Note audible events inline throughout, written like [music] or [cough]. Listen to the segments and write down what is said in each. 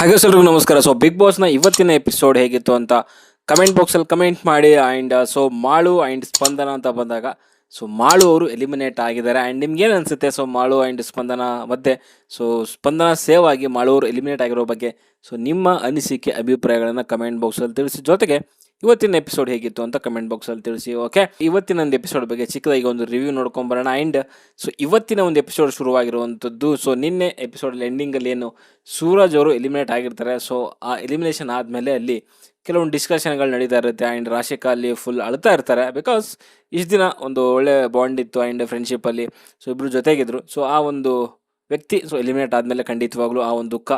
ಹಾಗೆ ಸರ್ ನಮಸ್ಕಾರ. So big ಬಾಸ್ನ ಇವತ್ತಿನ ಎಪಿಸೋಡ್ ಹೇಗಿತ್ತು ಅಂತ ಕಮೆಂಟ್ ಬಾಕ್ಸಲ್ಲಿ ಕಮೆಂಟ್ ಮಾಡಿ and so Malu and Spandana ಅಂತ ಬಂದಾಗ ಸೊ ಮಾಳು ಅವರು ಎಲಿಮಿನೇಟ್ ಆಗಿದ್ದಾರೆ. ಆ್ಯಂಡ್ ನಿಮ್ಗೇನು ಅನಿಸುತ್ತೆ? ಸೊ ಮಾಳು ಆ್ಯಂಡ್ ಸ್ಪಂದನ ಮತ್ತೆ ಸೊ ಸ್ಪಂದನ ಸೇವ್ ಆಗಿ ಮಾಳು ಅವರು ಎಲಿಮಿನೇಟ್ ಆಗಿರೋ ಬಗ್ಗೆ ಸೊ ನಿಮ್ಮ ಅನಿಸಿಕೆ, ಅಭಿಪ್ರಾಯಗಳನ್ನು ಕಮೆಂಟ್ ಬಾಕ್ಸಲ್ಲಿ ತಿಳಿಸಿ. ಜೊತೆಗೆ ಇವತ್ತಿನ ಎಪಿಸೋಡ್ ಹೇಗಿತ್ತು ಅಂತ ಕಮೆಂಟ್ ಬಾಕ್ಸಲ್ಲಿ ತಿಳಿಸಿ ಓಕೆ ಇವತ್ತಿನ ಒಂದು ಎಪಿಸೋಡ್ ಬಗ್ಗೆ ಚಿಕ್ಕದಾಗಿ ಒಂದು ರಿವ್ಯೂ ನೋಡ್ಕೊಂಬರೋಣ ಆ್ಯಂಡ್ ಸೊ ಇವತ್ತಿನ ಒಂದು ಎಪಿಸೋಡ್ ಶುರುವಾಗಿರುವಂಥದ್ದು ಸೊ ನಿನ್ನೆ ಎಪಿಸೋಡ್ ಎಂಡಿಂಗಲ್ಲಿ ಏನು ಸೂರಜ್ ಅವರು ಎಲಿಮಿನೇಟ್ ಆಗಿರ್ತಾರೆ. ಸೊ ಆ ಎಲಿಮಿನೇಷನ್ ಆದಮೇಲೆ ಅಲ್ಲಿ ಕೆಲವೊಂದು ಡಿಸ್ಕಷನ್ಗಳು ನಡೀತಾ ಇರುತ್ತೆ. ಆ್ಯಂಡ್ ರಾಶಿಕಾ ಅಲ್ಲಿ ಫುಲ್ ಅಳ್ತಾ ಇರ್ತಾರೆ. ಬಿಕಾಸ್ ಇಷ್ಟು ದಿನ ಒಂದು ಒಳ್ಳೆ ಬಾಂಡ್ ಇತ್ತು ಆ್ಯಂಡ್ ಫ್ರೆಂಡ್ಶಿಪ್ಪಲ್ಲಿ ಸೊ ಇಬ್ಬರು ಜೊತೆಗಿದ್ರು. ಸೊ ಆ ಒಂದು ವ್ಯಕ್ತಿ ಸೊ ಎಲಿಮಿನೇಟ್ ಆದಮೇಲೆ ಖಂಡಿತವಾಗ್ಲೂ ಆ ಒಂದು ದುಃಖ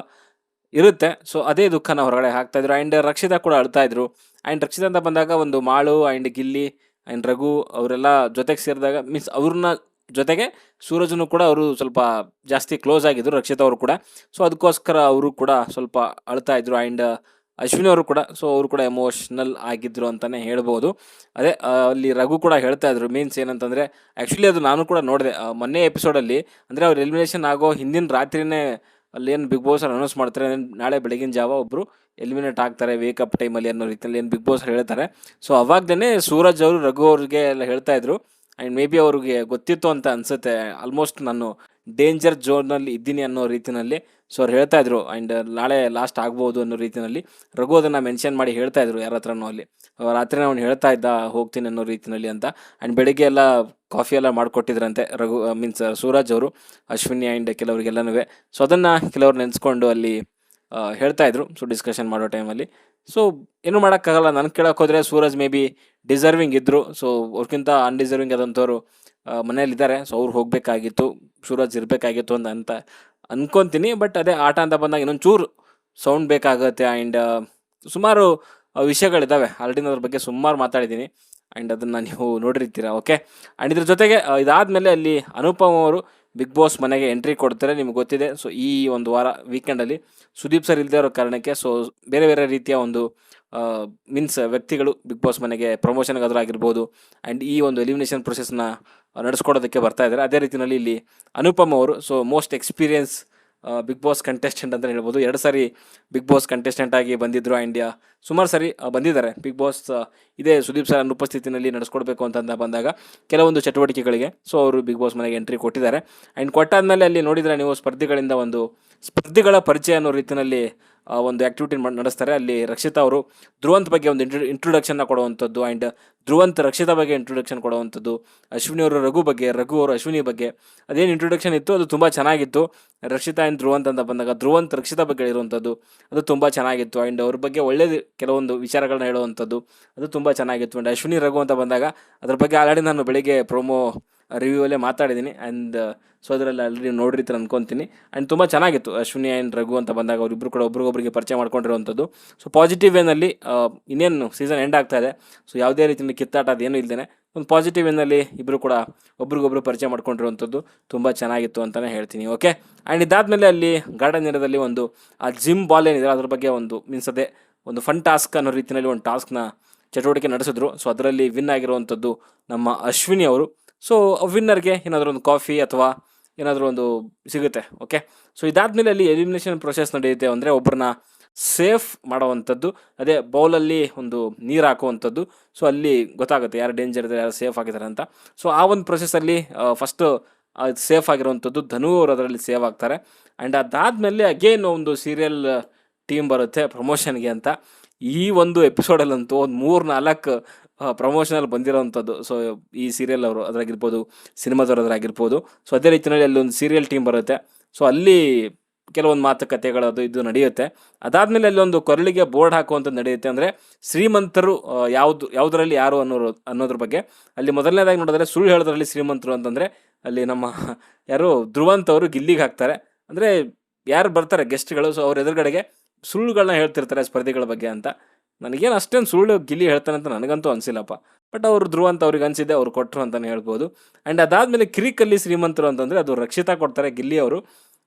ಇರುತ್ತೆ. ಸೊ ಅದೇ ದುಃಖನ ಹೊರಗಡೆ ಹಾಕ್ತಾ ಇದ್ರು. ಆ್ಯಂಡ್ ರಕ್ಷಿತಾ ಕೂಡ ಅಳ್ತಾ ಇದ್ರು. ಆ್ಯಂಡ್ ರಕ್ಷಿತಾ ಅಂತ ಬಂದಾಗ ಒಂದು ಮಾಳು ಆ್ಯಂಡ್ ಗಿಲ್ಲಿ ಆ್ಯಂಡ್ ರಘು ಅವರೆಲ್ಲ ಜೊತೆಗೆ ಸೇರಿದಾಗ ಮೀನ್ಸ್ ಅವ್ರನ್ನ ಜೊತೆಗೆ ಸೂರಜನು ಕೂಡ ಅವರು ಸ್ವಲ್ಪ ಜಾಸ್ತಿ ಕ್ಲೋಸ್ ಆಗಿದ್ರು, ರಕ್ಷಿತಾ ಅವರು ಕೂಡ. ಸೊ ಅದಕ್ಕೋಸ್ಕರ ಅವರು ಕೂಡ ಸ್ವಲ್ಪ ಅಳ್ತಾ ಇದ್ರು. ಆ್ಯಂಡ್ ಅಶ್ವಿನಿ ಅವರು ಕೂಡ ಸೊ ಅವರು ಕೂಡ ಎಮೋಷ್ನಲ್ ಆಗಿದ್ರು ಅಂತಲೇ ಹೇಳ್ಬೋದು. ಅದೇ ಅಲ್ಲಿ ರಘು ಕೂಡ ಹೇಳ್ತಾ ಇದ್ರು. ಮೀನ್ಸ್ ಏನಂತಂದರೆ ಆ್ಯಕ್ಚುಲಿ ಅದು ನಾನು ಕೂಡ ನೋಡಿದೆ ಮೊನ್ನೆ ಎಪಿಸೋಡಲ್ಲಿ ಅಂದರೆ ಅವ್ರು ಎಲಿಮಿನೇಷನ್ ಆಗೋ ಹಿಂದಿನ ರಾತ್ರಿನೇ ಅಲ್ಲಿ ಏನು ಬಿಗ್ ಬಾಸ್ ಅನೌನ್ಸ್ ಮಾಡ್ತಾರೆ, ನಾಳೆ ಬೆಳಗಿನ ಜಾವ ಒಬ್ಬರು ಎಲಿಮಿನೇಟ್ ಆಗ್ತಾರೆ ವೇಕಪ್ ಟೈಮಲ್ಲಿ ಅನ್ನೋ ರೀತಿಯಲ್ಲಿ ಏನು ಬಿಗ್ ಬಾಸ್ ಹೇಳ್ತಾರೆ. ಸೊ ಅವಾಗ್ದೇ ಸೂರಜ್ ಅವರು ರಘು ಅವ್ರಿಗೆ ಎಲ್ಲ ಹೇಳ್ತಾ ಇದ್ರು. ಆ್ಯಂಡ್ ಮೇ ಬಿ ಅವ್ರಿಗೆ ಗೊತ್ತಿತ್ತು ಅಂತ ಅನಿಸುತ್ತೆ ಆಲ್ಮೋಸ್ಟ್ ನಾನು ಡೇಂಜರ್ ಝೋನಲ್ಲಿ ಇದ್ದೀನಿ ಅನ್ನೋ ರೀತಿಯಲ್ಲಿ ಸೊ ಅವ್ರು ಹೇಳ್ತಾ ಇದ್ರು ಆ್ಯಂಡ್ ನಾಳೆ ಲಾಸ್ಟ್ ಆಗ್ಬೋದು ಅನ್ನೋ ರೀತಿಯಲ್ಲಿ ರಘು ಅದನ್ನು ಮೆನ್ಷನ್ ಮಾಡಿ ಹೇಳ್ತಾ ಇದ್ರು ಯಾರ ಹತ್ರನೂ ಅಲ್ಲಿ. ರಾತ್ರಿ ಅವ್ನು ಹೇಳ್ತಾ ಇದ್ದ, ಹೋಗ್ತೀನಿ ಅನ್ನೋ ರೀತಿಯಲ್ಲಿ ಅಂತ. ಆ್ಯಂಡ್ ಬೆಳಿಗ್ಗೆ ಎಲ್ಲ ಕಾಫಿ ಎಲ್ಲ ಮಾಡಿಕೊಟ್ಟಿದ್ರಂತೆ ರಘು ಮೀನ್ಸ್ ಸೂರಜ್ ಅವರು, ಅಶ್ವಿನಿ ಆ್ಯಂಡ್ ಕೆಲವರಿಗೆಲ್ಲನೂ ಸೊ ಅದನ್ನು ಕೆಲವ್ರು ನೆನೆಸ್ಕೊಂಡು ಅಲ್ಲಿ ಹೇಳ್ತಾ ಇದ್ರು. ಸೊ ಡಿಸ್ಕಷನ್ ಮಾಡೋ ಟೈಮಲ್ಲಿ ಸೊ ಏನು ಮಾಡೋಕ್ಕಾಗಲ್ಲ. ನಾನು ಕೇಳೋಕ್ಕೋದ್ರೆ ಸೂರಜ್ ಮೇ ಬಿ ಡಿಸರ್ವಿಂಗ್ ಇದ್ದರು ಸೊ ಅವ್ರಿಗಿಂತ ಅನ್ಡಿಸರ್ವಿಂಗ್ ಆದಂಥವ್ರು ಮನೇಲಿದ್ದಾರೆ ಸೊ ಅವ್ರು ಹೋಗಬೇಕಾಗಿತ್ತು, ಸೂರಜ್ ಇರಬೇಕಾಗಿತ್ತು ಅಂತ ಅಂತ ಅಂದ್ಕೊತೀನಿ ಬಟ್ ಅದೇ ಆಟ ಅಂತ ಬಂದಾಗ ಇನ್ನೊಂದು ಚೂರು ಸೌಂಡ್ ಬೇಕಾಗುತ್ತೆ ಆ್ಯಂಡ್ ಸುಮಾರು ವಿಷಯಗಳಿದ್ದಾವೆ ಆಲ್ರೆಡಿ ಅದ್ರ ಬಗ್ಗೆ ಸುಮಾರು ಮಾತಾಡಿದ್ದೀನಿ. ಆ್ಯಂಡ್ ಅದನ್ನು ನೀವು ನೋಡಿರ್ತೀರ ಓಕೆ ಆ್ಯಂಡ್ ಇದ್ರ ಜೊತೆಗೆ ಇದಾದ್ಮೇಲೆ ಅಲ್ಲಿ ಅನುಪಮ್ ಅವರು ಬಿಗ್ ಬಾಸ್ ಮನೆಗೆ ಎಂಟ್ರಿ ಕೊಡ್ತಾರೆ, ನಿಮ್ಗೆ ಗೊತ್ತಿದೆ. ಸೊ ಈ ಒಂದು ವಾರ ವೀಕೆಂಡಲ್ಲಿ ಸುದೀಪ್ ಸರ್ ಇಲ್ಲದೇ ಇರೋ ಕಾರಣಕ್ಕೆ ಸೊ ಬೇರೆ ಬೇರೆ ರೀತಿಯ ಒಂದು ಮೀನ್ಸ್ ವ್ಯಕ್ತಿಗಳು ಬಿಗ್ ಬಾಸ್ ಮನೆಗೆ ಪ್ರಮೋಷನ್ಗಾದ್ರೂ ಆಗಿರ್ಬೋದು ಆ್ಯಂಡ್ ಈ ಒಂದು ಎಲಿಮಿನೇಷನ್ ಪ್ರೊಸೆಸ್ನ ನಡೆಸ್ಕೊಡೋದಕ್ಕೆ ಬರ್ತಾ ಇದ್ದಾರೆ ಅದೇ ರೀತಿಯಲ್ಲಿ ಇಲ್ಲಿ ಅನುಪಮ್ ಅವರು so most experience Big Boss contestant ಅಂತ ಹೇಳ್ಬೋದು. ಎರಡು ಸಾರಿ ಬಿಗ್ ಬಾಸ್ ಕಂಟೆಸ್ಟೆಂಟ್ ಆಗಿ ಬಂದಿದ್ದರು ಆ್ಯಂಡ್ ಸುಮಾರು ಸಾರಿ ಬಂದಿದ್ದಾರೆ. ಬಿಗ್ ಬಾಸ್ ಇದೇ ಸುದೀಪ್ ಸರ್ ಉಪಸ್ಥಿತಿನಲ್ಲಿ ನಡೆಸ್ಕೊಡ್ಬೇಕು ಅಂತ ಬಂದಾಗ ಕೆಲವೊಂದು ಚಟುವಟಿಕೆಗಳಿಗೆ ಸೊ ಅವರು ಬಿಗ್ ಬಾಸ್ ಮನೆಗೆ ಎಂಟ್ರಿ ಕೊಟ್ಟಿದ್ದಾರೆ. ಆ್ಯಂಡ್ ಕೊಟ್ಟಾದ್ಮೇಲೆ ಅಲ್ಲಿ ನೋಡಿದರೆ ನೀವು ಸ್ಪರ್ಧಿಗಳಿಂದ ಒಂದು ಸ್ಪರ್ಧಿಗಳ ಪರಿಚಯ ಅನ್ನೋ ರೀತಿಯಲ್ಲಿ ಒಂದು ಆ್ಯಕ್ಟಿವಿಟಿ ನಡೆಸ್ತಾರೆ. ಅಲ್ಲಿ ರಕ್ಷಿತಾ ಅವರು ಧ್ರುವಂತ್ ಬಗ್ಗೆ ಒಂದು ಇಂಟ್ರ ಇಂಟ್ರೊಡಕ್ಷನ್ನ ಕೊಡುವಂಥದ್ದು ಆ್ಯಂಡ್ ಧ್ರುವಂತ್ ರಕ್ಷಿತಾ ಬಗ್ಗೆ ಇಂಟ್ರೊಡಕ್ಷನ್ ಕೊಡುವಂಥದ್ದು, ಅಶ್ವಿನಿ ಅವರು ರಘು ಬಗ್ಗೆ, ರಘು ಅವರು ಅಶ್ವಿನಿ ಬಗ್ಗೆ. ಅದೇನು ಇಂಟ್ರೊಡಕ್ಷನ್ ಇತ್ತು? ಅದು ತುಂಬ ಚೆನ್ನಾಗಿತ್ತು. ರಕ್ಷಿತಾ ಆ್ಯಂಡ್ ಧ್ರುವಂತ್ ಅಂತ ಬಂದಾಗ ಧ್ರುವಂತ್ ರಕ್ಷಿತಾ ಬಗ್ಗೆ ಇರುವಂಥದ್ದು ಅದು ತುಂಬ ಚೆನ್ನಾಗಿತ್ತು. ಆ್ಯಂಡ್ ಅವ್ರ ಬಗ್ಗೆ ಒಳ್ಳೆಯದು ಕೆಲವೊಂದು ವಿಚಾರಗಳನ್ನ ಹೇಳುವಂಥದ್ದು, ಅದು ತುಂಬ ಚೆನ್ನಾಗಿತ್ತು. ಆ್ಯಂಡ್ ಅಶ್ವಿನಿ ರಘು ಅಂತ ಬಂದಾಗ ಅದ್ರ ಬಗ್ಗೆ ಆಲ್ರೆಡಿ ನಾನು ಬೆಳಿಗ್ಗೆ ಪ್ರೊಮೋ ರಿವ್ಯೂವಲ್ಲೇ ಮಾತಾಡಿದ್ದೀನಿ. ಆ್ಯಂಡ್ ಸೊ ಅದರಲ್ಲಿ ಆಲ್ರೆಡಿ ನೋಡಿರ್ತೀರ ಅಂದ್ಕೊತೀನಿ ಆ್ಯಂಡ್ ತುಂಬ ಚೆನ್ನಾಗಿತ್ತು ಅಶ್ವಿನಿ ಆ್ಯಂಡ್ ರಘು ಅಂತ ಬಂದಾಗ ಅವರಿಬ್ಬರು ಕೂಡ ಒಬ್ರಿಗೊಬ್ಬರಿಗೆ ಪರಿಚಯ ಮಾಡ್ಕೊಂಡಿರುವಂಥದ್ದು. ಸೊ ಪಾಸಿಟಿವ್ ವೇನಲ್ಲಿ ಇನ್ನೇನು ಸೀಸನ್ ಎಂಡ್ ಆಗ್ತಾ ಇದೆ. ಸೊ ಯಾವುದೇ ರೀತಿಯಲ್ಲಿ ಕಿತ್ತಾಟ ಅದೇನು ಇಲ್ಲದೇ ಒಂದು ಪಾಸಿಟಿವ್ ವೇನಲ್ಲಿ ಇಬ್ಬರು ಕೂಡ ಒಬ್ರಿಗೊಬ್ರು ಪರಿಚಯ ಮಾಡ್ಕೊಂಡಿರುವಂಥದ್ದು ತುಂಬ ಚೆನ್ನಾಗಿತ್ತು ಅಂತಲೇ ಹೇಳ್ತೀನಿ ಓಕೆ ಆ್ಯಂಡ್ ಇದಾದಮೇಲೆ ಅಲ್ಲಿ ಗಾರ್ಡನ್ ಏರಿಯಾದಲ್ಲಿ ಒಂದು, ಆ ಜಿಮ್ ಬಾಲ್ ಏನಿದೆ, ಅದ್ರ ಬಗ್ಗೆ ಒಂದು ಮೀನ್ಸ್ ಅದೇ ಒಂದು ಫನ್ ಟಾಸ್ಕ್ ಅನ್ನೋ ರೀತಿಯಲ್ಲಿ ಒಂದು ಟಾಸ್ಕ್ನ ಚಟುವಟಿಕೆ ನಡೆಸಿದ್ರು. ಸೊ ಅದರಲ್ಲಿ ವಿನ್ ಆಗಿರುವಂಥದ್ದು ನಮ್ಮ ಅಶ್ವಿನಿ ಅವರು. ಸೊ ವಿನ್ನರ್ಗೆ ಏನಾದರೂ ಒಂದು ಕಾಫಿ ಅಥವಾ ಏನಾದರೂ ಒಂದು ಸಿಗುತ್ತೆ ಓಕೆ ಸೊ ಇದಾದಮೇಲೆ ಅಲ್ಲಿ ಎಲಿಮಿನೇಷನ್ ಪ್ರೊಸೆಸ್ ನಡೆಯುತ್ತೆ ಅಂದರೆ ಒಬ್ಬರನ್ನ ಸೇಫ್ ಮಾಡುವಂಥದ್ದು, ಅದೇ ಬೌಲಲ್ಲಿ ಒಂದು ನೀರು ಹಾಕುವಂಥದ್ದು. ಸೊ ಅಲ್ಲಿ ಗೊತ್ತಾಗುತ್ತೆ ಯಾರು ಡೇಂಜರ್ ಇದ್ದಾರೆ, ಯಾರು ಸೇಫ್ ಆಗಿದ್ದಾರೆ ಅಂತ. ಸೊ ಆ ಒಂದು ಪ್ರೊಸೆಸಲ್ಲಿ ಫಸ್ಟು ಸೇಫ್ ಆಗಿರುವಂಥದ್ದು ಧನು ಅವರು ಅದರಲ್ಲಿ ಸೇವ್ ಆಗ್ತಾರೆ. ಆ್ಯಂಡ್ ಅದಾದಮೇಲೆ ಅಗೇನ್ ಒಂದು ಸೀರಿಯಲ್ ಟೀಮ್ ಬರುತ್ತೆ ಪ್ರಮೋಷನ್ಗೆ ಅಂತ. ಈ ಒಂದು ಎಪಿಸೋಡಲ್ಲಂತೂ ಒಂದು ಮೂರು ನಾಲ್ಕು ಪ್ರಮೋಷನಲ್ಲಿ ಬಂದಿರೋವಂಥದ್ದು ಸೊ ಈ ಸೀರಿಯಲ್ ಅವರು ಅದರಾಗಿರ್ಬೋದು ಸಿನಿಮಾದವ್ರು ಅದರಾಗಿರ್ಬೋದು. ಸೊ ಅದೇ ರೀತಿಯಲ್ಲಿ ಅಲ್ಲೊಂದು ಸೀರಿಯಲ್ ಟೀಮ್ ಬರುತ್ತೆ. ಸೊ ಅಲ್ಲಿ ಕೆಲವೊಂದು ಮಾತುಕತೆಗಳು ಅದು ಇದು ನಡೆಯುತ್ತೆ. ಅದಾದಮೇಲೆ ಅಲ್ಲೊಂದು ಕೊರಳಿಗೆ ಬೋರ್ಡ್ ಹಾಕುವಂಥದ್ದು ನಡೆಯುತ್ತೆ. ಅಂದರೆ ಶ್ರೀಮಂತರು ಯಾವುದು, ಯಾವುದರಲ್ಲಿ ಯಾರು ಅನ್ನೋರು, ಅನ್ನೋದ್ರ ಬಗ್ಗೆ. ಅಲ್ಲಿ ಮೊದಲನೇದಾಗಿ ನೋಡಿದ್ರೆ ಸುಳ್ಳು ಹೇಳೋದ್ರಲ್ಲಿ ಶ್ರೀಮಂತರು ಅಂತಂದರೆ ಅಲ್ಲಿ ನಮ್ಮ [laughs] ಯಾರು ಧ್ರುವಂತ್ ಅವರು ಗಿಲ್ಲಿಗೆ ಹಾಕ್ತಾರೆ. ಅಂದರೆ ಯಾರು ಬರ್ತಾರೆ ಗೆಸ್ಟ್ಗಳು ಸೊ ಅವ್ರ ಎದುರುಗಡೆಗೆ ಸುಳ್ಳುಗಳನ್ನ ಹೇಳ್ತಿರ್ತಾರೆ ಸ್ಪರ್ಧೆಗಳ ಬಗ್ಗೆ ಅಂತ. ನನಗೇನು ಅಷ್ಟೇನು ಸುಳ್ಳು ಗಿಲ್ಲಿ ಹೇಳ್ತಾನೆ ಅಂತ ನನಗಂತೂ ಅನಿಸಿಲ್ಲಪ್ಪ. ಬಟ್ ಅವರು ಧ್ರುವ ಅಂತ ಅವ್ರಿಗೆ ಅನಿಸಿದೆ ಅವ್ರು ಕೊಟ್ಟರು ಅಂತಲೇ ಹೇಳ್ಬೋದು. ಆ್ಯಂಡ್ ಅದಾದಮೇಲೆ ಕಿರಿಕಲ್ಲಿ ಶ್ರೀಮಂತರು ಅಂತಂದರೆ ಅದು ರಕ್ಷಿತಾ ಕೊಡ್ತಾರೆ, ಗಿಲ್ಲಿ ಅವರು.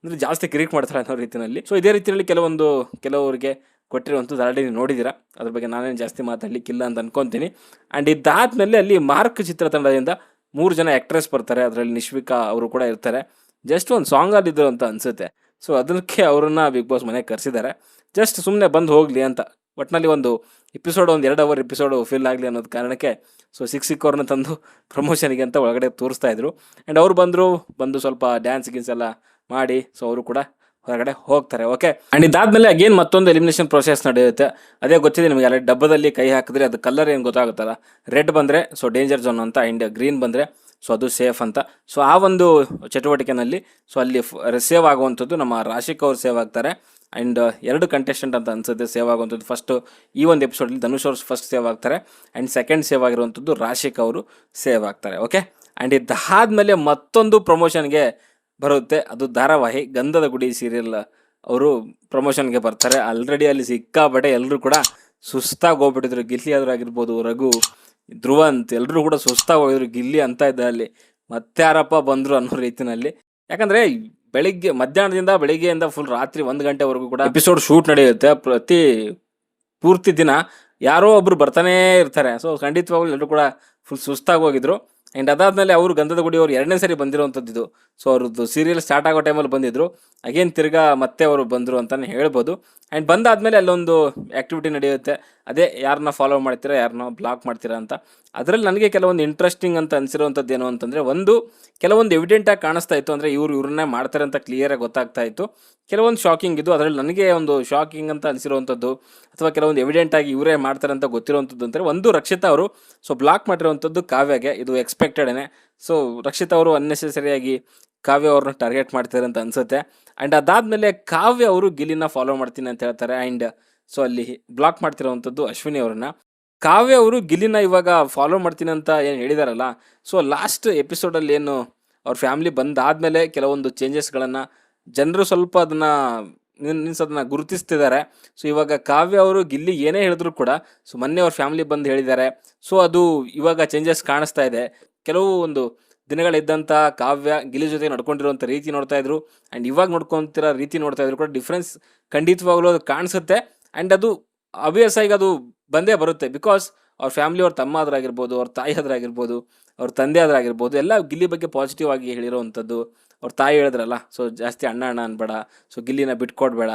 ಅಂದರೆ ಜಾಸ್ತಿ ಕಿರಿಕ್ ಮಾಡ್ತಾರೆ ಅನ್ನೋ ರೀತಿಯಲ್ಲಿ ಸೊ ಇದೇ ರೀತಿಯಲ್ಲಿ ಕೆಲವೊಂದು, ಕೆಲವರಿಗೆ ಕೊಟ್ಟಿರುವಂಥದ್ದು ಆಲ್ರೆಡಿ ನೋಡಿದ್ದೀರಾ. ಅದ್ರ ಬಗ್ಗೆ ನಾನೇನು ಜಾಸ್ತಿ ಮಾತಾಡಲಿಕ್ಕಿಲ್ಲ ಅಂತ ಅನ್ಕೊತೀನಿ. ಆ್ಯಂಡ್ ಇದಾದಮೇಲೆ ಅಲ್ಲಿ ಮಾರ್ಕ್ ಚಿತ್ರತಂಡದಿಂದ ಮೂರು ಜನ ಆ್ಯಕ್ಟ್ರೆಸ್ ಬರ್ತಾರೆ. ಅದರಲ್ಲಿ ನಿಶ್ವಿಕಾ ಅವರು ಕೂಡ ಇರ್ತಾರೆ. ಜಸ್ಟ್ ಒಂದು ಸಾಂಗ್ ಸಾಂಗಲ್ಲಿದ್ದರು ಅಂತ ಅನಿಸುತ್ತೆ. ಸೊ ಅದಕ್ಕೆ ಅವ್ರನ್ನ ಬಿಗ್ ಬಾಸ್ ಮನೆಗೆ ಕರೆಸಿದ್ದಾರೆ. ಜಸ್ಟ್ ಸುಮ್ಮನೆ ಬಂದು ಹೋಗಲಿ ಅಂತ. ಒಟ್ಟಿನಲ್ಲಿ ಒಂದು ಎಪಿಸೋಡ್ ಒಂದು ಎರಡು ಅವರ್ ಎಪಿಸೋಡು ಫಿಲ್ ಆಗಲಿ ಅನ್ನೋದು ಕಾರಣಕ್ಕೆ ಸೊ ಸಿಕ್ ಸಿಕ್ಕವ್ರನ್ನ ತಂದು ಪ್ರಮೋಷನ್ಗೆ ಅಂತ ಒಳಗಡೆ ತೋರಿಸ್ತಾ ಇದ್ರು. ಆ್ಯಂಡ್ ಅವ್ರು ಬಂದರು, ಬಂದು ಸ್ವಲ್ಪ ಡ್ಯಾನ್ಸ್ ಗಿನ್ಸ್ ಎಲ್ಲ ಮಾಡಿ ಸೊ ಅವರು ಕೂಡ ಹೊರಗಡೆ ಹೋಗ್ತಾರೆ ಓಕೆ ಆ್ಯಂಡ್ ಇದಾದಮೇಲೆ ಅಗೇನ್ ಮತ್ತೊಂದು ಎಲಿಮಿನೇಷನ್ ಪ್ರೊಸೆಸ್ ನಡೆಯುತ್ತೆ. ಅದೇ ಗೊತ್ತಿದೆ ನಿಮಗೆ, ಅಲ್ಲಿ ಡಬ್ಬದಲ್ಲಿ ಕೈ ಹಾಕಿದ್ರೆ ಅದು ಕಲರ್ ಏನು ಗೊತ್ತಾಗುತ್ತಲ್ಲ? ರೆಡ್ ಬಂದರೆ ಸೊ ಡೇಂಜರ್ ಝೋನ್ ಅಂತ ಆ್ಯಂಡ್ ಗ್ರೀನ್ ಬಂದರೆ ಸೊ ಅದು ಸೇಫ್ ಅಂತ. ಸೊ ಆ ಒಂದು ಚಟುವಟಿಕೆನಲ್ಲಿ ಸೊ ಅಲ್ಲಿ ಸೇವ್ ಆಗುವಂಥದ್ದು ನಮ್ಮ ರಾಶಿಕ್ ಅವರು ಸೇವ್ ಆಗ್ತಾರೆ. ಆ್ಯಂಡ್ ಎರಡು ಕಂಟೆಸ್ಟೆಂಟ್ ಅಂತ ಅನ್ಸುತ್ತೆ ಸೇವ್ ಆಗುವಂಥದ್ದು. ಫಸ್ಟು ಈ ಒಂದು ಎಪಿಸೋಡಲ್ಲಿ ಧನುಷ್ ಅವರು ಫಸ್ಟ್ ಸೇವ್ ಆಗ್ತಾರೆ. ಆ್ಯಂಡ್ ಸೆಕೆಂಡ್ ಸೇವ್ ಆಗಿರುವಂಥದ್ದು ರಾಶಿಕ್ ಅವರು ಸೇವ್ ಆಗ್ತಾರೆ ಓಕೆ ಆ್ಯಂಡ್ ಇದಾದಮೇಲೆ ಮತ್ತೊಂದು ಪ್ರಮೋಷನ್ಗೆ ಬರುತ್ತೆ. ಅದು ಧಾರಾವಾಹಿ, ಗಂಧದ ಗುಡಿ ಸೀರಿಯಲ್ ಅವರು ಪ್ರಮೋಷನ್ಗೆ ಬರ್ತಾರೆ. ಆಲ್ರೆಡಿ ಅಲ್ಲಿ ಸಿಕ್ಕಾಪಟ್ಟೆ ಎಲ್ಲರೂ ಕೂಡ ಸುಸ್ತಾಗಿ ಹೋಗ್ಬಿಟ್ಟಿದ್ರು. ಗಿಲ್ಲಿ ಆದರೂ ಆಗಿರ್ಬೋದು, ರಘು ಧ್ರುವಂತ್ ಎಲ್ಲರೂ ಕೂಡ ಸುಸ್ತಾಗಿ ಹೋಗಿದ್ರು ಗಿಲ್ಲಿ ಅಂತ ಇದ್ದ ಅಲ್ಲಿ. ಮತ್ತೆ ಯಾರಪ್ಪ ಬಂದ್ರು ಅನ್ನೋ ರೀತಿನಲ್ಲಿ. ಯಾಕಂದ್ರೆ ಬೆಳಿಗ್ಗೆ, ಮಧ್ಯಾಹ್ನದಿಂದ ಬೆಳಿಗ್ಗೆಯಿಂದ ಫುಲ್ ರಾತ್ರಿ ಒಂದು ಗಂಟೆವರೆಗೂ ಕೂಡ ಎಪಿಸೋಡ್ ಶೂಟ್ ನಡೆಯುತ್ತೆ. ಪ್ರತಿ ಪೂರ್ತಿ ದಿನ ಯಾರೋ ಒಬ್ರು ಬರ್ತಾನೇ ಇರ್ತಾರೆ. ಸೊ ಖಂಡಿತವಾಗ್ಲೂ ಎಲ್ಲರೂ ಕೂಡ ಫುಲ್ ಸುಸ್ತಾಗಿ ಹೋಗಿದ್ರು ಆ್ಯಂಡ್ ಅದಾದಮೇಲೆ ಅವರು ಗಂಧದ ಗುಡಿ ಅವ್ರು ಎರಡನೇ ಸರಿ ಬಂದಿರುವಂಥದ್ದು ಸೊ ಅವ್ರದ್ದು ಸೀರಿಯಲ್ ಸ್ಟಾರ್ಟ್ ಆಗೋ ಟೈಮಲ್ಲಿ ಬಂದಿದ್ರು. ಅಗೇನ್ ತಿರ್ಗಾ ಮತ್ತೆ ಅವರು ಬಂದರು ಅಂತಲೇ ಹೇಳ್ಬೋದು. ಆ್ಯಂಡ್ ಬಂದಾದಮೇಲೆ ಅಲ್ಲೊಂದು ಆ್ಯಕ್ಟಿವಿಟಿ ನಡೆಯುತ್ತೆ. ಅದೇ ಯಾರನ್ನ ಫಾಲೋ ಮಾಡ್ತೀರಾ, ಯಾರನ್ನ ಬ್ಲಾಕ್ ಮಾಡ್ತೀರಾ ಅಂತ. ಅದರಲ್ಲಿ ನನಗೆ ಕೆಲವೊಂದು ಇಂಟ್ರೆಸ್ಟಿಂಗ್ ಅಂತ ಅನಿಸಿರುವಂಥದ್ದು ಏನು ಅಂತಂದರೆ, ಒಂದು ಕೆಲವೊಂದು ಎವಿಡೆಂಟಾಗಿ ಕಾಣಿಸ್ತಾ ಇತ್ತು ಅಂದರೆ ಇವ್ರು ಇವ್ರನ್ನೇ ಮಾಡ್ತಾರೆ ಅಂತ ಕ್ಲಿಯರಾಗಿ ಗೊತ್ತಾಗ್ತಾ ಇತ್ತು. ಕೆಲವೊಂದು ಶಾಕಿಂಗ್ ಇದು. ಅದರಲ್ಲಿ ನನಗೆ ಒಂದು ಶಾಕಿಂಗ್ ಅಂತ ಅನಿಸಿರುವಂಥದ್ದು ಅಥವಾ ಕೆಲವೊಂದು ಎವಿಡೆಂಟಾಗಿ ಇವರೇ ಮಾಡ್ತಾರೆ ಅಂತ ಗೊತ್ತಿರುವಂಥದ್ದು ಅಂದರೆ ಒಂದು ರಕ್ಷಿತಾ ಅವರು ಸೊ ಬ್ಲಾಕ್ ಮಾಡಿರುವಂಥದ್ದು ಕಾವ್ಯಗೆ, ಇದು ಎಕ್ಸ್ಪೆಕ್ಟೆಡೇ ಸೊ ರಕ್ಷಿತಾ ಅವರು ಅನ್ನೆಸೆಸರಿಯಾಗಿ ಕಾವ್ಯ ಅವ್ರನ್ನ ಟಾರ್ಗೆಟ್ ಮಾಡ್ತಾರೆ ಅಂತ ಅನ್ಸುತ್ತೆ. ಆ್ಯಂಡ್ ಅದಾದಮೇಲೆ ಕಾವ್ಯ ಅವರು ಗಿಲಿನ ಫಾಲೋ ಮಾಡ್ತೀನಿ ಅಂತ ಹೇಳ್ತಾರೆ. ಆ್ಯಂಡ್ ಸೊ ಅಲ್ಲಿ ಬ್ಲಾಕ್ ಮಾಡ್ತಿರೋವಂಥದ್ದು ಅಶ್ವಿನಿ ಅವರನ್ನು. ಕಾವ್ಯ ಅವರು ಗಿಲಿನ ಇವಾಗ ಫಾಲೋ ಮಾಡ್ತೀನಿ ಅಂತ ಏನು ಹೇಳಿದಾರಲ್ಲ ಸೊ ಲಾಸ್ಟ್ ಎಪಿಸೋಡಲ್ಲಿ ಏನು ಅವ್ರ ಫ್ಯಾಮಿಲಿ ಬಂದಾದಮೇಲೆ ಕೆಲವೊಂದು ಚೇಂಜಸ್ಗಳನ್ನು ಜನರು ಸ್ವಲ್ಪ ಅದನ್ನು ಮೀನ್ಸ್ ಅದನ್ನ ಗುರುತಿಸ್ತಿದ್ದಾರೆ ಸೊ ಇವಾಗ ಕಾವ್ಯ ಅವರು ಗಿಲ್ಲಿ ಏನೇ ಹೇಳಿದ್ರು ಕೂಡ ಸೊ ಮೊನ್ನೆ ಅವ್ರ ಫ್ಯಾಮಿಲಿ ಬಂದು ಹೇಳಿದ್ದಾರೆ ಸೊ ಅದು ಇವಾಗ ಚೇಂಜಸ್ ಕಾಣಿಸ್ತಾ ಇದೆ. ಕೆಲವು ಒಂದು ದಿನಗಳಿದ್ದಂಥ ಕಾವ್ಯ ಗಿಲ್ಲಿ ಜೊತೆ ನಡ್ಕೊಂಡಿರುವಂಥ ರೀತಿ ನೋಡ್ತಾ ಇದ್ರು. ಆ್ಯಂಡ್ ಇವಾಗ ನೋಡ್ಕೊತಿರೋ ರೀತಿ ನೋಡ್ತಾ ಇದ್ರು ಕೂಡ ಡಿಫ್ರೆನ್ಸ್ ಖಂಡಿತವಾಗಲೂ ಅದು ಕಾಣಿಸುತ್ತೆ. ಆ್ಯಂಡ್ ಅದು ಅಬ್ವಿಯಸ್ ಆಗಿ ಅದು ಬಂದೇ ಬರುತ್ತೆ. ಬಿಕಾಸ್ ಅವ್ರ ಫ್ಯಾಮಿಲಿ ಅವ್ರ ತಮ್ಮ ಆದ್ರಾಗಿರ್ಬೋದು ಅವ್ರ ತಾಯಿ ಆದ್ರಾಗಿರ್ಬೋದು ಅವ್ರ ತಂದೆ ಆದ್ರಾಗಿರ್ಬೋದು ಎಲ್ಲ ಗಿಲ್ಲಿ ಬಗ್ಗೆ ಪಾಸಿಟಿವ್ ಆಗಿ ಹೇಳಿರೋವಂಥದ್ದು ಅವ್ರ ತಾಯಿ ಹೇಳಿದ್ರಲ್ಲ. ಸೊ ಜಾಸ್ತಿ ಅಣ್ಣ ಅಣ್ಣ ಅನ್ಬೇಡ. ಸೊ ಗಿಲ್ಲಿನ ಬಿಟ್ಕೊಡ್ಬೇಡ.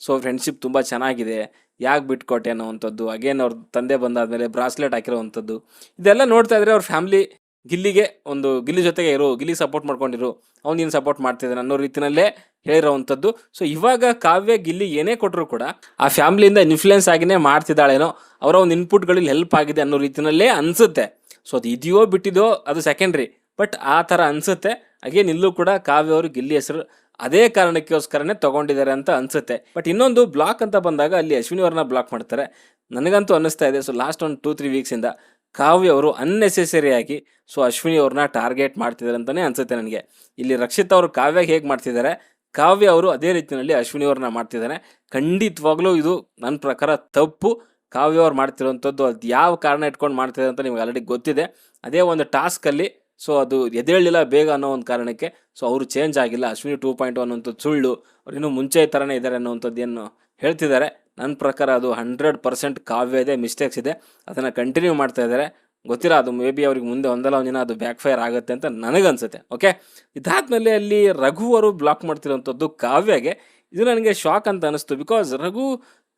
ಸೊ ಫ್ರೆಂಡ್ಶಿಪ್ ತುಂಬ ಚೆನ್ನಾಗಿದೆ. ಯಾಕೆ ಬಿಟ್ಕೊಟ್ಟೆ ಅನ್ನೋವಂಥದ್ದು. ಅಗೇನ್ ಅವ್ರ ತಂದೆ ಬಂದಾದಮೇಲೆ ಬ್ರಾಸ್ಲೆಟ್ ಹಾಕಿರೋವಂಥದ್ದು. ಇದೆಲ್ಲ ನೋಡ್ತಾ ಇದ್ರೆ ಅವ್ರ ಫ್ಯಾಮಿಲಿ ಗಿಲ್ಲಿಗೆ ಒಂದು ಗಿಲ್ಲಿ ಜೊತೆಗೆ ಇರು, ಗಿಲ್ಲಿ ಸಪೋರ್ಟ್ ಮಾಡ್ಕೊಂಡಿರು, ಅವ್ನು ನೀನು ಸಪೋರ್ಟ್ ಮಾಡ್ತಿದ್ದಾನೆ ಅನ್ನೋ ರೀತಿನಲ್ಲೇ ಹೇಳಿರೋವಂಥದ್ದು ಸೊ ಇವಾಗ ಕಾವ್ಯ ಗಿಲ್ಲಿ ಏನೇ ಕೊಟ್ಟರು ಕೂಡ ಆ ಫ್ಯಾಮಿಲಿಯಿಂದ ಇನ್ಫ್ಲುಯೆನ್ಸ್ ಆಗಿನೇ ಮಾಡ್ತಿದ್ದಾಳೇನೋ, ಅವರ ಒಂದು ಇನ್ಪುಟ್ಗಳಲ್ಲಿ ಹೆಲ್ಪ್ ಆಗಿದೆ ಅನ್ನೋ ರೀತಿನಲ್ಲೇ ಅನಿಸುತ್ತೆ. ಸೊ ಅದು ಇದೆಯೋ ಬಿಟ್ಟಿದೋ ಅದು ಸೆಕೆಂಡ್ರಿ ಬಟ್ ಆ ಥರ ಅನಿಸುತ್ತೆ. ಅಗೇನ್ ಇಲ್ಲೂ ಕೂಡ ಕಾವ್ಯ ಅವರು ಗಿಲ್ಲಿ ಹೆಸರು ಅದೇ ಕಾರಣಕ್ಕೋಸ್ಕರನೇ ತಗೊಂಡಿದ್ದಾರೆ ಅಂತ ಅನಿಸುತ್ತೆ. ಬಟ್ ಇನ್ನೊಂದು ಬ್ಲಾಕ್ ಅಂತ ಬಂದಾಗ ಅಲ್ಲಿ ಅಶ್ವಿನಿ ಅವ್ರನ್ನ ಬ್ಲಾಕ್ ಮಾಡ್ತಾರೆ. ನನಗಂತೂ ಅನ್ನಿಸ್ತಾ ಇದೆ. ಸೊ ಲಾಸ್ಟ್ ಒಂದು ಟೂ ತ್ರೀ ವೀಕ್ಸಿಂದ ಕಾವ್ಯ ಅವರು ಅನ್ನೆಸೆಸರಿಯಾಗಿ ಸೊ ಅಶ್ವಿನಿ ಅವ್ರನ್ನ ಟಾರ್ಗೆಟ್ ಮಾಡ್ತಿದ್ದಾರೆ ಅಂತಲೇ ಅನ್ಸುತ್ತೆ ನನಗೆ. ಇಲ್ಲಿ ರಕ್ಷಿತ್ ಅವರು ಕಾವ್ಯ ಹೇಗೆ ಮಾಡ್ತಿದ್ದಾರೆ ಕಾವ್ಯ ಅವರು ಅದೇ ರೀತಿಯಲ್ಲಿ ಅಶ್ವಿನಿ ಅವ್ರನ್ನ ಮಾಡ್ತಿದ್ದಾರೆ ಖಂಡಿತವಾಗ್ಲೂ ಇದು ನನ್ನ ಪ್ರಕಾರ ತಪ್ಪು. ಕಾವ್ಯ ಅವ್ರು ಮಾಡ್ತಿರುವಂಥದ್ದು ಅದು ಯಾವ ಕಾರಣ ಇಟ್ಕೊಂಡು ಮಾಡ್ತಿದ್ದಾರೆ ಅಂತ ನಿಮ್ಗೆ ಆಲ್ರೆಡಿ ಗೊತ್ತಿದೆ. ಅದೇ ಒಂದು ಟಾಸ್ಕಲ್ಲಿ ಸೊ ಅದು ಎದೇಳಿಲ್ಲ ಬೇಗ ಅನ್ನೋ ಒಂದು ಕಾರಣಕ್ಕೆ ಸೊ ಅವರು ಚೇಂಜ್ ಆಗಿಲ್ಲ. ಅಶ್ವಿನಿ ಟೂ ಪಾಯಿಂಟ್ ಒನ್ ಅಂತ ಸುಳ್ಳು. ಅವ್ರು ಇನ್ನೂ ಮುಂಚೆ ಥರನೇ ಇದ್ದಾರೆ ಅನ್ನೋವಂಥದ್ದು ಏನು ಹೇಳ್ತಿದ್ದಾರೆ. ನನ್ನ ಪ್ರಕಾರ ಅದು ಹಂಡ್ರೆಡ್ ಪರ್ಸೆಂಟ್ ಕಾವ್ಯ ಇದೆ ಮಿಸ್ಟೇಕ್ಸ್ ಇದೆ. ಅದನ್ನು ಕಂಟಿನ್ಯೂ ಮಾಡ್ತಾ ಇದ್ದಾರೆ. ಗೊತ್ತಿಲ್ಲ, ಅದು ಮೇ ಬಿ ಅವ್ರಿಗೆ ಮುಂದೆ ಒಂದಲ್ಲ ಒಂದಿನ ಅದು ಬ್ಯಾಕ್ ಫೈರ್ ಆಗುತ್ತೆ ಅಂತ ನನಗನ್ಸುತ್ತೆ ಓಕೆ ಇದಾದ್ಮೇಲೆ ಅಲ್ಲಿ ರಘು ಅವರು ಬ್ಲಾಕ್ ಮಾಡ್ತಿರೋಂಥದ್ದು ಕಾವ್ಯಗೆ. ಇದು ನನಗೆ ಶಾಕ್ ಅಂತ ಅನಿಸ್ತು ಬಿಕಾಸ್ ರಘು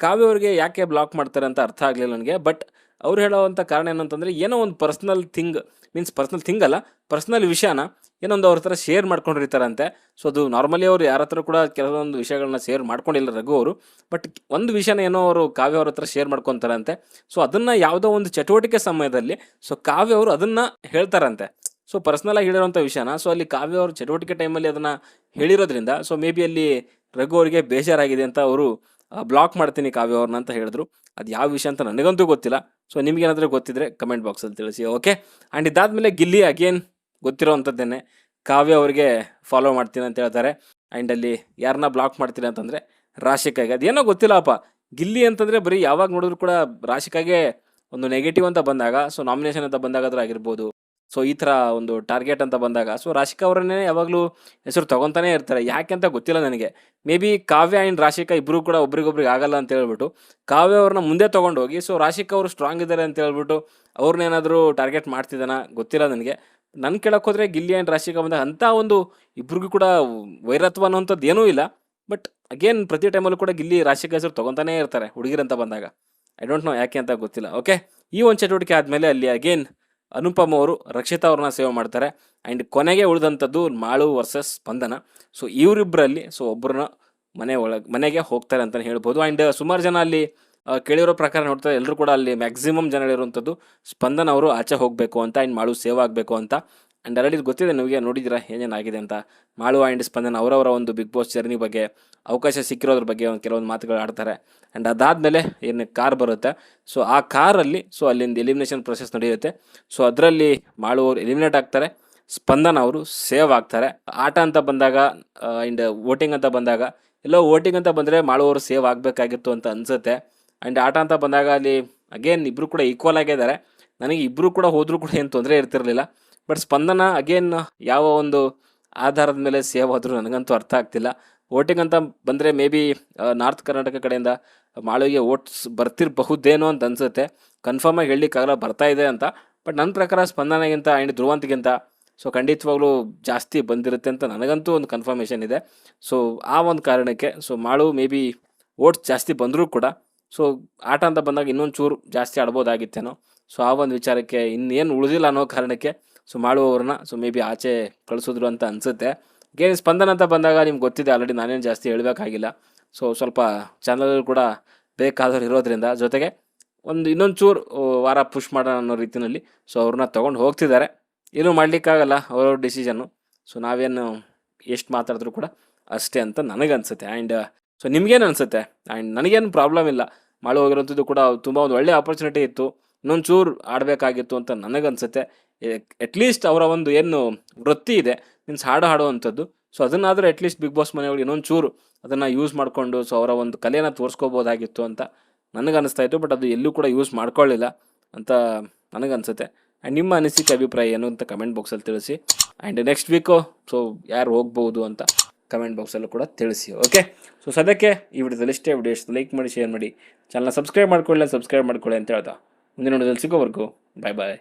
ಕಾವ್ಯ ಅವರಿಗೆ ಯಾಕೆ ಬ್ಲಾಕ್ ಮಾಡ್ತಾರೆ ಅಂತ ಅರ್ಥ ಆಗಲಿಲ್ಲ ನನಗೆ ಬಟ್ ಅವ್ರು ಹೇಳೋವಂಥ ಕಾರಣ ಏನಂತಂದರೆ, ಏನೋ ಒಂದು personal thing means personal thing ಅಲ್ಲ ಪರ್ಸ್ನಲ್ ವಿಷಯನ ಏನೊಂದು ಅವ್ರ ಹತ್ರ ಶೇರ್ ಮಾಡ್ಕೊಂಡಿರ್ತಾರಂತೆ. ಸೊ ಅದು ನಾರ್ಮಲಿ ಅವರು ಯಾರ ಹತ್ರ ಕೂಡ ಕೆಲವೊಂದು ವಿಷಯಗಳನ್ನ ಶೇರ್ ಮಾಡ್ಕೊಂಡಿಲ್ಲ ರಘು ಅವರು ಬಟ್ ಒಂದು ವಿಷಯನ ಏನೋ ಅವರು ಕಾವ್ಯ ಅವ್ರ ಹತ್ರ ಶೇರ್ ಮಾಡ್ಕೊತಾರಂತೆ. ಸೊ ಅದನ್ನು ಯಾವುದೋ ಒಂದು ಚಟುವಟಿಕೆ ಸಮಯದಲ್ಲಿ ಸೊ ಕಾವ್ಯ ಅವರು ಅದನ್ನು ಹೇಳ್ತಾರಂತೆ. ಸೊ ಪರ್ಸ್ನಲ್ ಆಗಿ ಹೇಳಿರೋಂಥ ವಿಷಯನ ಸೊ ಅಲ್ಲಿ ಕಾವ್ಯ ಅವರು ಚಟುವಟಿಕೆ ಟೈಮಲ್ಲಿ ಅದನ್ನು ಹೇಳಿರೋದ್ರಿಂದ ಸೊ ಮೇ ಬಿ ಅಲ್ಲಿ ರಘು ಅವರಿಗೆ ಬೇಜಾರಾಗಿದೆ ಅಂತ ಅವರು ಬ್ಲಾಕ್ ಮಾಡ್ತೀನಿ ಕಾವ್ಯ ಅವ್ರನ್ನ ಅಂತ ಹೇಳಿದ್ರು. ಅದು ಯಾವ ವಿಷಯ ಅಂತ ನನಗಂತೂ ಗೊತ್ತಿಲ್ಲ. ಸೊ ನಿಮ್ಗೇನಾದರೂ ಗೊತ್ತಿದ್ರೆ ಕಮೆಂಟ್ ಬಾಕ್ಸಲ್ಲಿ ತಿಳಿಸಿ ಓಕೆ ಆ್ಯಂಡ್ ಇದಾದಮೇಲೆ ಗಿಲ್ಲಿ ಅಗೇನ್ ಗೊತ್ತಿರೋವಂಥದ್ದೇನೆ ಕಾವ್ಯ ಅವ್ರಿಗೆ ಫಾಲೋ ಮಾಡ್ತೀನಿ ಅಂತ ಹೇಳ್ತಾರೆ. ಆ್ಯಂಡ್ ಅಲ್ಲಿ ಯಾರನ್ನ ಬ್ಲಾಕ್ ಮಾಡ್ತೀನಿ ಅಂತಂದರೆ ರಾಶಿಕಾಗೆ. ಅದೇನೋ ಗೊತ್ತಿಲ್ಲಪ್ಪ ಗಿಲ್ಲಿ ಅಂತಂದರೆ ಬರೀ ಯಾವಾಗ ನೋಡಿದ್ರು ಕೂಡ ರಾಶಿಕಾಗೆ ಒಂದು ನೆಗೆಟಿವ್ ಅಂತ ಬಂದಾಗ ಸೊ ನಾಮಿನೇಷನ್ ಅಂತ ಬಂದಾಗಾದ್ರೂ ಆಗಿರ್ಬೋದು. ಸೊ ಈ ಥರ ಒಂದು ಟಾರ್ಗೆಟ್ ಅಂತ ಬಂದಾಗ ಸೊ ರಾಶಿಕಾ ಅವರನ್ನೇ ಯಾವಾಗಲೂ ಹೆಸರು ತಗೊತಾನೇ ಇರ್ತಾರೆ. ಯಾಕೆ ಅಂತ ಗೊತ್ತಿಲ್ಲ ನನಗೆ. Maybe Kavya and Rashika ಇಬ್ಬರು ಕೂಡ ಒಬ್ರಿಗೊಬ್ರಿಗೆ ಆಗಲ್ಲ ಅಂತ ಹೇಳ್ಬಿಟ್ಟು, ಕಾವ್ಯ ಅವ್ರನ್ನ ಮುಂದೆ ತೊಗೊಂಡೋಗಿ ಸೊ ರಾಶಿಕಾ ಅವರು ಸ್ಟ್ರಾಂಗ್ ಇದ್ದಾರೆ ಅಂತ ಹೇಳ್ಬಿಟ್ಟು ಅವ್ರನ್ನೇನಾದರೂ ಟಾರ್ಗೆಟ್ ಮಾಡ್ತಿದ್ದಾನ ಗೊತ್ತಿಲ್ಲ ನನಗೆ. ನನ್ನ ಕೇಳಕ್ಕೆ ಹೋದರೆ ಗಿಲ್ಲಿ ಆ್ಯಂಡ್ ರಾಶಿಕಾ ಬಂದಾಗ ಅಂಥ ಒಂದು ಇಬ್ರಿಗೂ ಕೂಡ ವೈರತ್ವ ಅನ್ನೋಂಥದ್ದು ಏನೂ ಇಲ್ಲ. ಬಟ್ ಅಗೇನ್ ಪ್ರತಿ ಟೈಮಲ್ಲೂ ಕೂಡ ಗಿಲ್ಲಿ, ರಾಶಿಕಾ ಹೆಸರು ತೊಗೊತಾನೇ ಇರ್ತಾರೆ ಹುಡುಗಿರಂತ ಬಂದಾಗ. ಐ ಡೋಂಟ್ ನೋ ಯಾಕೆ ಅಂತ ಗೊತ್ತಿಲ್ಲ ಓಕೆ ಈ ಒಂದು ಚಟುವಟಿಕೆ ಆದಮೇಲೆ ಅಲ್ಲಿ ಅಗೇನ್ ಅನುಪಮ್ ಅವರು ರಕ್ಷಿತಾ ಅವ್ರನ್ನ ಸೇವ್ ಮಾಡ್ತಾರೆ. ಆ್ಯಂಡ್ ಕೊನೆಗೆ ಉಳಿದಂಥದ್ದು ಮಾಳು ವರ್ಸಸ್ ಸ್ಪಂದನ. ಸೊ ಇವರಿಬ್ಬರಲ್ಲಿ ಸೊ ಒಬ್ಬರನ್ನ ಮನೆ ಒಳಗೆ, ಮನೆಗೆ ಹೋಗ್ತಾರೆ ಅಂತಲೇ ಹೇಳ್ಬೋದು. ಆ್ಯಂಡ್ ಸುಮಾರು ಜನ ಅಲ್ಲಿ ಕೇಳಿರೋ ಪ್ರಕಾರ ನೋಡ್ತಾರೆ ಎಲ್ಲರೂ ಕೂಡ ಅಲ್ಲಿ ಮ್ಯಾಕ್ಸಿಮಮ್ ಜನ ಇರುವಂಥದ್ದು ಸ್ಪಂದನ ಅವರು ಆಚೆ ಹೋಗಬೇಕು ಅಂತ ಆ್ಯಂಡ್ ಮಾಳು ಸೇವ್ ಆಗಬೇಕು ಅಂತ. ಆ್ಯಂಡ್ ಆಲ್ರೆಡಿ ಗೊತ್ತಿದೆ ನಿಮಗೆ ನೋಡಿದ್ದೀರಾ ಏನೇನಾಗಿದೆ ಅಂತ. ಮಾಳುವ ಆ್ಯಂಡ್ ಸ್ಪಂದನ ಅವರವರ ಒಂದು ಬಿಗ್ ಬಾಸ್ ಜರ್ನಿ ಬಗ್ಗೆ, ಅವಕಾಶ ಸಿಕ್ಕಿರೋದ್ರ ಬಗ್ಗೆ ಒಂದು ಕೆಲವೊಂದು ಮಾತುಗಳು ಆಡ್ತಾರೆ. ಆ್ಯಂಡ್ ಅದಾದಮೇಲೆ ಏನು ಕಾರ್ ಬರುತ್ತೆ. ಸೊ ಆ ಕಾರಲ್ಲಿ ಸೊ ಅಲ್ಲಿಂದ ಎಲಿಮಿನೇಷನ್ ಪ್ರೊಸೆಸ್ ನಡೆಯುತ್ತೆ. ಸೊ ಅದರಲ್ಲಿ ಮಾಳುವವರು ಎಲಿಮಿನೇಟ್ ಆಗ್ತಾರೆ. ಸ್ಪಂದನ ಅವರು ಸೇವ್ ಆಗ್ತಾರೆ. ಆಟ ಅಂತ ಬಂದಾಗ ಆ್ಯಂಡ್ ವೋಟಿಂಗ್ ಅಂತ ಬಂದಾಗ, ಎಲ್ಲೋ ವೋಟಿಂಗ್ ಅಂತ ಬಂದರೆ ಮಾಳುವವರು ಸೇವ್ ಆಗಬೇಕಾಗಿತ್ತು ಅಂತ ಅನಿಸುತ್ತೆ. ಆ್ಯಂಡ್ ಆಟ ಅಂತ ಬಂದಾಗ ಅಲ್ಲಿ ಅಗೇನ್ ಇಬ್ಬರು ಕೂಡ ಈಕ್ವಲ್ ಆಗಿದ್ದಾರೆ. ನನಗೆ ಇಬ್ಬರು ಕೂಡ ಹೋದರೂ ಕೂಡ ಏನು ತೊಂದರೆ ಇರ್ತಿರಲಿಲ್ಲ. ಬಟ್ ಸ್ಪಂದನ ಅಗೇನ್ ಯಾವ ಒಂದು ಆಧಾರದ ಮೇಲೆ ಸೇವ್ ಆದರೂ ನನಗಂತೂ ಅರ್ಥ ಆಗ್ತಿಲ್ಲ. ವೋಟಿಂಗ್ ಅಂತ ಬಂದರೆ ಮೇ ಬಿ ನಾರ್ತ್ ಕರ್ನಾಟಕ ಕಡೆಯಿಂದ ಮಾಳುವಿಗೆ ಓಟ್ಸ್ ಬರ್ತಿರಬಹುದೇನೋ ಅಂತ ಅನಿಸುತ್ತೆ. ಕನ್ಫರ್ಮಾಗಿ ಹೇಳಲಿಕ್ಕಾಗಲ್ಲ ಬರ್ತಾ ಇದೆ ಅಂತ. ಬಟ್ ನನ್ನ ಪ್ರಕಾರ ಸ್ಪಂದನಗಿಂತ ಆ್ಯಂಡ್ ಧ್ರುವಂತಿಗಿಂತ ಸೊ ಖಂಡಿತವಾಗ್ಲೂ ಜಾಸ್ತಿ ಬಂದಿರುತ್ತೆ ಅಂತ ನನಗಂತೂ ಒಂದು ಕನ್ಫರ್ಮೇಷನ್ ಇದೆ. ಸೊ ಆ ಒಂದು ಕಾರಣಕ್ಕೆ so Malu maybe votes ಜಾಸ್ತಿ ಬಂದರೂ ಕೂಡ ಸೊ ಆಟ ಅಂತ ಬಂದಾಗ ಇನ್ನೊಂದು ಚೂರು ಜಾಸ್ತಿ ಆಡ್ಬೋದಾಗಿತ್ತೇನೋ. ಸೊ ಆ ಒಂದು ವಿಚಾರಕ್ಕೆ ಇನ್ನೇನು ಉಳಿದಿಲ್ಲ ಅನ್ನೋ ಕಾರಣಕ್ಕೆ ಸೊ ಮಾಡುವವ್ರನ್ನ ಸೊ ಮೇ ಬಿ ಆಚೆ ಕಳಿಸಿದ್ರು ಅಂತ ಅನಿಸುತ್ತೆ. ಗೇಮ್ ಸ್ಪಂದನ ಅಂತ ಬಂದಾಗ ನಿಮ್ಗೆ ಗೊತ್ತಿದೆ ಆಲ್ರೆಡಿ ನಾನೇನು ಜಾಸ್ತಿ ಹೇಳಬೇಕಾಗಿಲ್ಲ. ಸೊ ಸ್ವಲ್ಪ ಚಾನಲ್ ಕೂಡ ಬೇಕಾದವ್ರು ಇರೋದ್ರಿಂದ ಜೊತೆಗೆ ಒಂದು ಇನ್ನೊಂದು ಚೂರು ವಾರ ಪುಷ್ ಮಾಡೋಣ ಅನ್ನೋ ರೀತಿಯಲ್ಲಿ ಸೊ ಅವ್ರನ್ನ ತೊಗೊಂಡು ಹೋಗ್ತಿದ್ದಾರೆ. ಏನೂ ಮಾಡಲಿಕ್ಕಾಗಲ್ಲ, ಅವ್ರವ್ರ ಡಿಸಿಷನ್ನು ಸೊ ನಾವೇನು ಎಷ್ಟು ಮಾತಾಡಿದ್ರು ಕೂಡ ಅಷ್ಟೇ ಅಂತ ನನಗನ್ಸುತ್ತೆ. ಆ್ಯಂಡ್ ಸೊ ನಿಮಗೇನು ಅನಿಸುತ್ತೆ? ಆ್ಯಂಡ್ ನನಗೇನು ಪ್ರಾಬ್ಲಮ್ ಇಲ್ಲ. ಮಾಡಿ ಹೋಗಿರೋಂಥದ್ದು ಕೂಡ ತುಂಬ ಒಂದು ಒಳ್ಳೆ ಆಪರ್ಚುನಿಟಿ ಇತ್ತು. ಇನ್ನೊಂದು ಚೂರು ಆಡಬೇಕಾಗಿತ್ತು ಅಂತ ನನಗನ್ಸುತ್ತೆ. ಅಟ್ಲೀಸ್ಟ್ ಅವರ ಒಂದು ಏನು ವೃತ್ತಿ ಇದೆ ಮೀನ್ಸ್ ಹಾಡು ಹಾಡುವಂಥದ್ದು. ಸೊ ಅದನ್ನಾದರೂ ಅಟ್ಲೀಸ್ಟ್ ಬಿಗ್ ಬಾಸ್ ಮನೆಯೊಳಗೆ ಇನ್ನೊಂದು ಚೂರು ಅದನ್ನು ಯೂಸ್ ಮಾಡಿಕೊಂಡು ಸೊ ಅವರ ಒಂದು ಕಲೆನ ತೋರಿಸ್ಕೋಬೋದಾಗಿತ್ತು ಅಂತ ನನಗನ್ನಿಸ್ತಾ ಇತ್ತು ಬಟ್ ಅದು ಎಲ್ಲೂ ಕೂಡ ಯೂಸ್ ಮಾಡ್ಕೊಳ್ಳಿಲ್ಲ ಅಂತ ನನಗನ್ಸುತ್ತೆ. ಆ್ಯಂಡ್ ನಿಮ್ಮ ಅನಿಸಿಕೆ ಅಭಿಪ್ರಾಯ ಏನು ಅಂತ ಕಮೆಂಟ್ ಬಾಕ್ಸಲ್ಲಿ ತಿಳಿಸಿ. ಆ್ಯಂಡ್ ನೆಕ್ಸ್ಟ್ ವೀಕು ಸೊ ಯಾರು ಹೋಗ್ಬೋದು ಅಂತ ಕಮೆಂಟ್ ಬಾಕ್ಸಲ್ಲೂ ಕೂಡ ತಿಳಿಸಿ ಓಕೆ ಸೊ ಸದ್ಯಕ್ಕೆ ಈ ವಿಡಿಯೋದಲ್ಲಿ ಇಷ್ಟೇ. ವಿಡಿಯೋ ಇಷ್ಟ ಲೈಕ್ ಮಾಡಿ ಶೇರ್ ಮಾಡಿ. ಚಾನಲ್ ಸಬ್ಸ್ಕ್ರೈಬ್ ಮಾಡ್ಕೊಳ್ಳಿ ಸಬ್ಸ್ಕ್ರೈಬ್ ಮಾಡ್ಕೊಳ್ಳಿ ಅಂತ ಹೇಳ್ತಾ. ಮುಂದಿನ ನೋಡೋದಲ್ಲಿ ಸಿಗೋವರೆಗೂ ಬಾಯ್ ಬಾಯ್